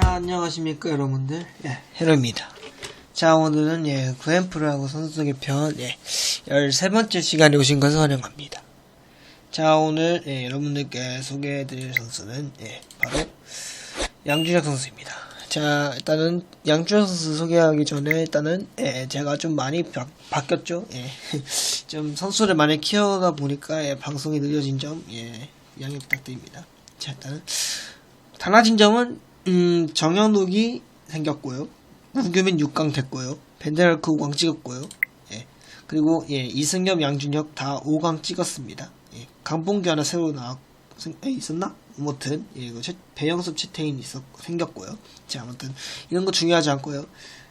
자, 안녕하십니까, 여러분들. 예, 헤로입니다. 자, 오늘은, 예, 구엠프라고 선수의 편, 예, 13번째 시간에 오신 것을 환영합니다. 자, 오늘, 예, 여러분들께 소개해드릴 선수는, 예, 바로, 양준혁 선수입니다. 자, 일단은, 양준혁 선수 소개하기 전에, 일단은, 예, 제가 좀 많이 바, 바뀌었죠. 예, 좀 선수를 많이 키우다 보니까, 예, 방송이 느려진 점, 예, 양해 부탁드립니다. 자, 일단은, 달라진 점은 음 정현욱이 생겼고요. 우규민 6강 됐고요. 벤데랄크 5강 찍었고요. 예. 그리고 예 이승엽, 양준혁 다 5강 찍었습니다. 예. 강봉기 하나 새로 나왔 있었나? 아무튼 예, 이거 최- 배영섭 채태인 있었 생겼고요. 자 아무튼 이런 거 중요하지 않고요.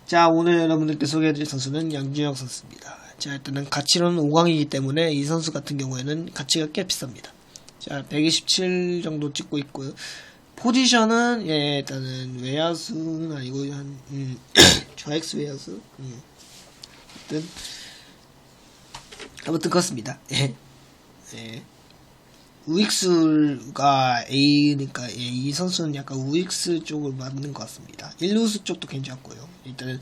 자 오늘 여러분들께 소개해드릴 선수는 양준혁 선수입니다. 자 일단은 가치로는 5강이기 때문에 이 선수 같은 경우에는 가치가 꽤 비쌉니다. 자, 127 정도 찍고 있고요. 포지션은 예, 일단은 외야수는 아니고 한 음, 좌익수 외야수. 음. 아무튼 아무튼 그렇습니다. 예. 예. 우익수가 A니까 예, 이 선수는 약간 우익수 쪽을 맞는 것 같습니다. 일루수 쪽도 괜찮고요. 일단은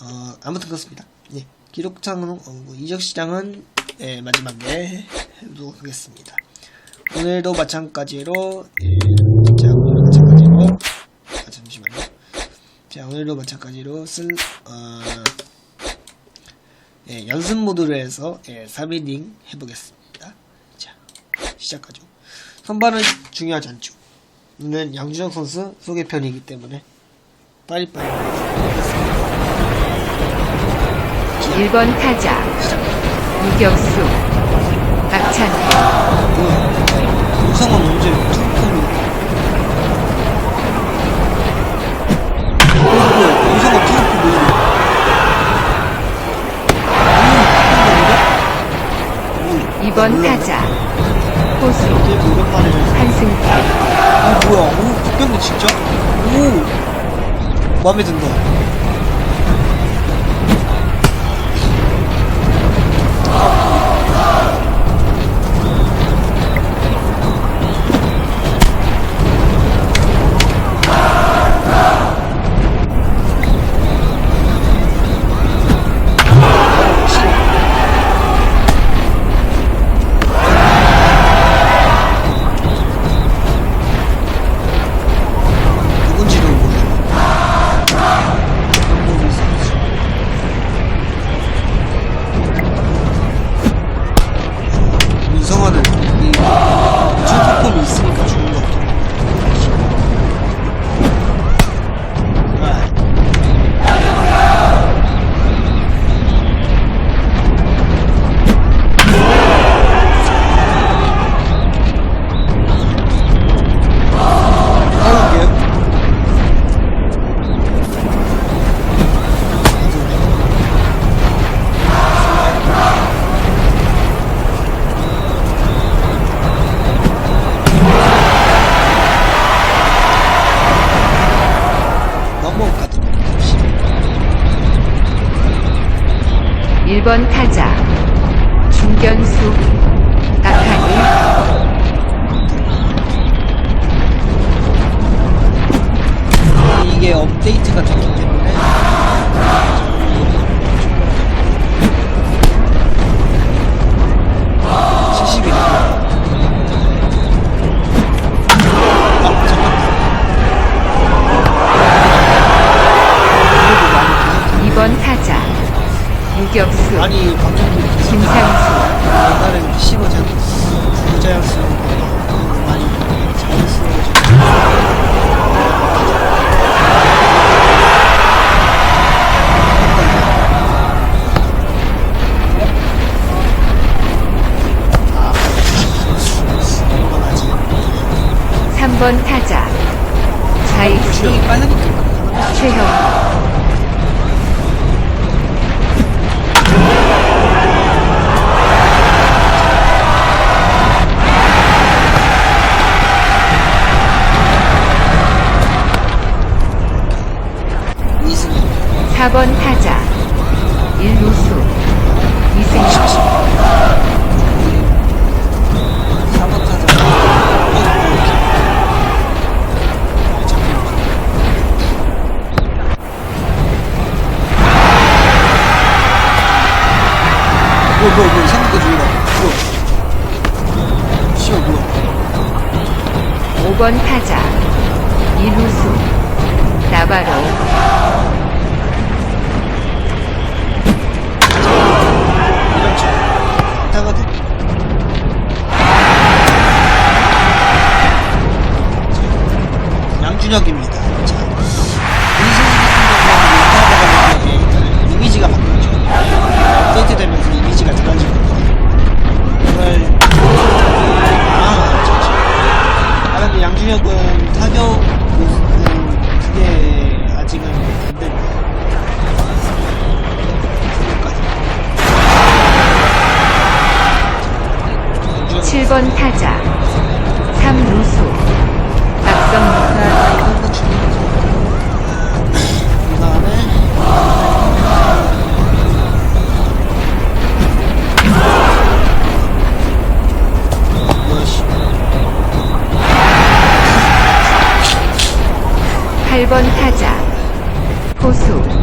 어, 아무튼 그렇습니다. 예. 기록상은 어, 뭐 이적 시장은 예, 마지막에 해보도록 하겠습니다. 오늘도 마찬가지로 예, 자 오늘도 마찬가지로 아, 잠시만요. 자 오늘도 마찬가지로 쓸 어, 예, 연습 모드로 해서 예, 3이닝 해보겠습니다. 자 시작하죠. 선발은 중요하지 않죠. 오늘 양준혁 선수 소개편이기 때문에 빨리빨리 하겠습니다. 1번 타자 유격수 박찬호 마음에 든다. 1번 타자. 중견수 박한일 이게 업데이트가 됐기 때문에 3번 타자. 빠르니까 최형. 4번 뭐야 뭐야 뭐야 생각보다 뭐야 씨발 뭐야? 5번 타자. 이루수. 나바로. 양준혁입니다 7번 타자 삼루수 박성민. 그 다음에 뭐시 8번 타자 포수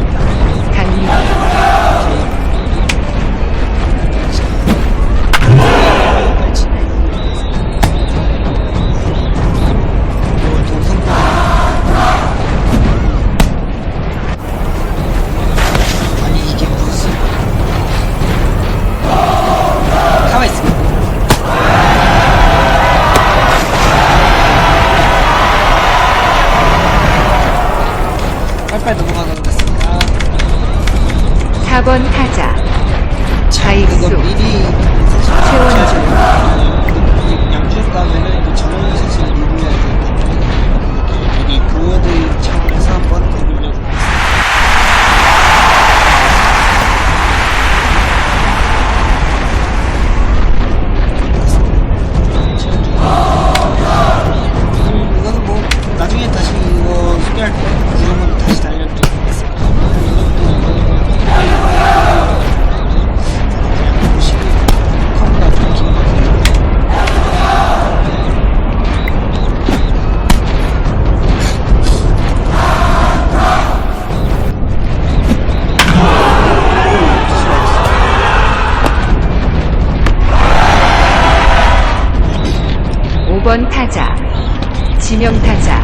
지명타자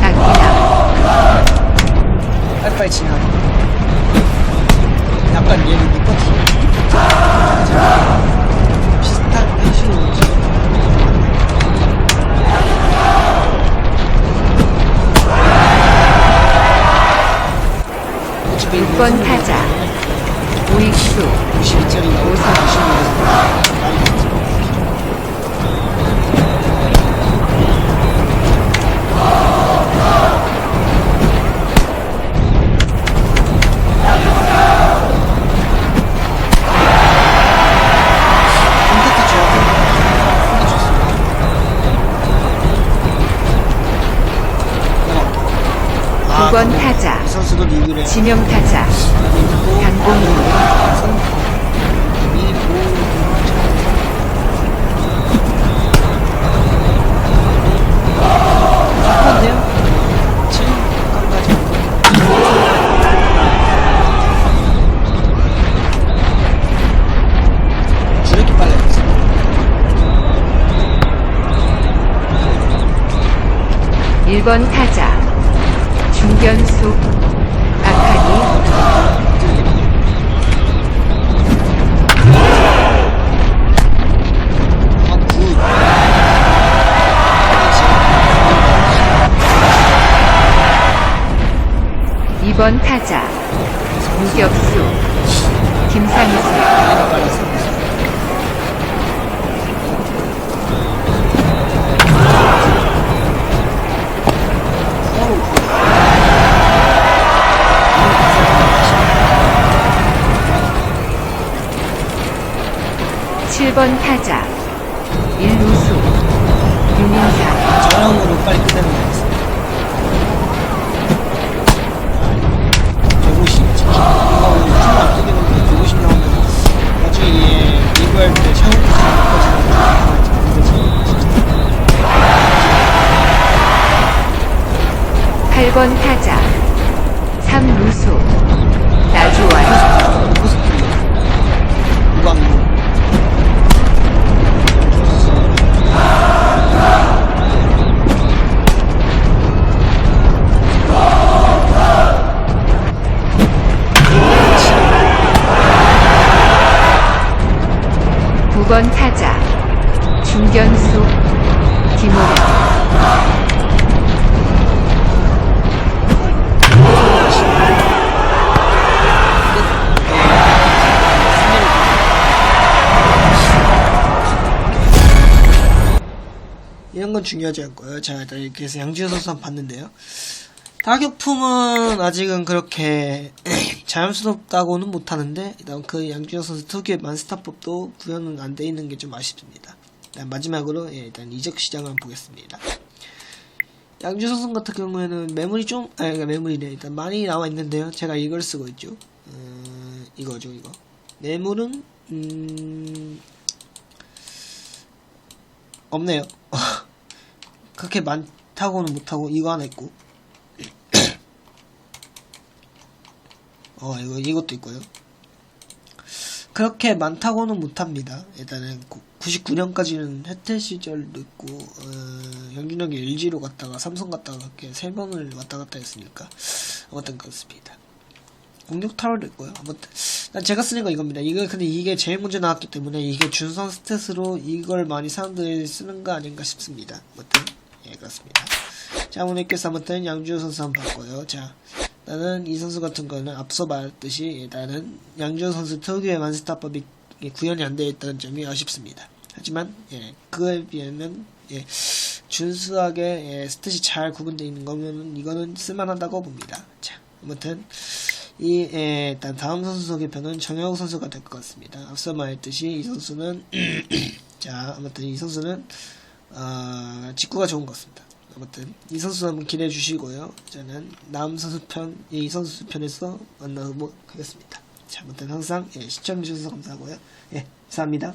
악기다 빨리빨리 지나 약간 얘는 똑같이. 비슷한 패션이 지? 6번 타자 우익수. 52짜리 5사 56 지명 타자. 강공구. 미리 보고 한데요 7강까지 주력이 빨라졌어 일번 타자. 중견수. 이번 타 1번 타자. 1루수. 유민상 저형으로 빨리 끝내는 거 같습니다. 150, 특히 나오는 풀로 안 뜨겠는데 150 나오면 나중에 리뷰할 때 샤워도 잘못하지 8번 타자. 건 중요하지 않고요. 자, 일단 이렇게 해서 양지호 선수 한번 봤는데요. 타격품은 아직은 그렇게 자연스럽다고는 못하는데 일단 그 양준혁 선수 특유의 만스타법도 구현은 안 돼 있는 게 좀 아쉽습니다. 마지막으로 예, 일단 이적 시장을 한번 보겠습니다. 양준혁 선수 같은 경우에는 매물이 좀 아니 그러니까 매물이네 일단 많이 나와 있는데요. 제가 이걸 쓰고 있죠. 음, 이거죠 이거. 매물은 음, 없네요. 그렇게 많다고는 못하고 이거 하나 있고 어, 이거, 이것도 있고요. 그렇게 많다고는 못합니다. 일단은 99년까지는 혜태 시절도 있고, 어, 영준혁이 LG로 갔다가 삼성 갔다가 그렇게 세 번을 왔다 갔다 했으니까, 아무튼 그렇습니다. 공격 타월도 있고요. 아무튼, 난 제가 쓰는 거 이겁니다. 이거, 근데 이게 제일 먼저 나왔기 때문에 이게 준선 스탯으로 이걸 많이 사람들이 쓰는 거 아닌가 싶습니다. 아무튼, 예, 그렇습니다. 자, 오늘께서 아무튼 양주호 선수 한번 봤고요. 자, 나는 이 선수 같은 거는 앞서 말했듯이 일단은 양준 선수 특유의 만스타법이 구현이 안 되어 있다는 점이 아쉽습니다. 하지만 예, 그에 비하면 예, 준수하게 예, 스탯이 잘 구분되어 있는 거면 이거는 쓸만하다고 봅니다. 자, 아무튼 이 예, 일단 다음 선수 소개편은 정혁 선수가 될 것 같습니다. 앞서 말했듯이 이 선수는 자 아무튼 이 선수는 어, 직구가 좋은 것 같습니다. 아무튼 이 선수 한번 기대해 주시고요. 저는 다음 선수 편, 이 선수 편에서 만나보도록 하겠습니다. 자, 아무튼 항상 예, 시청해 주셔서 감사하고요. 예, 감사합니다.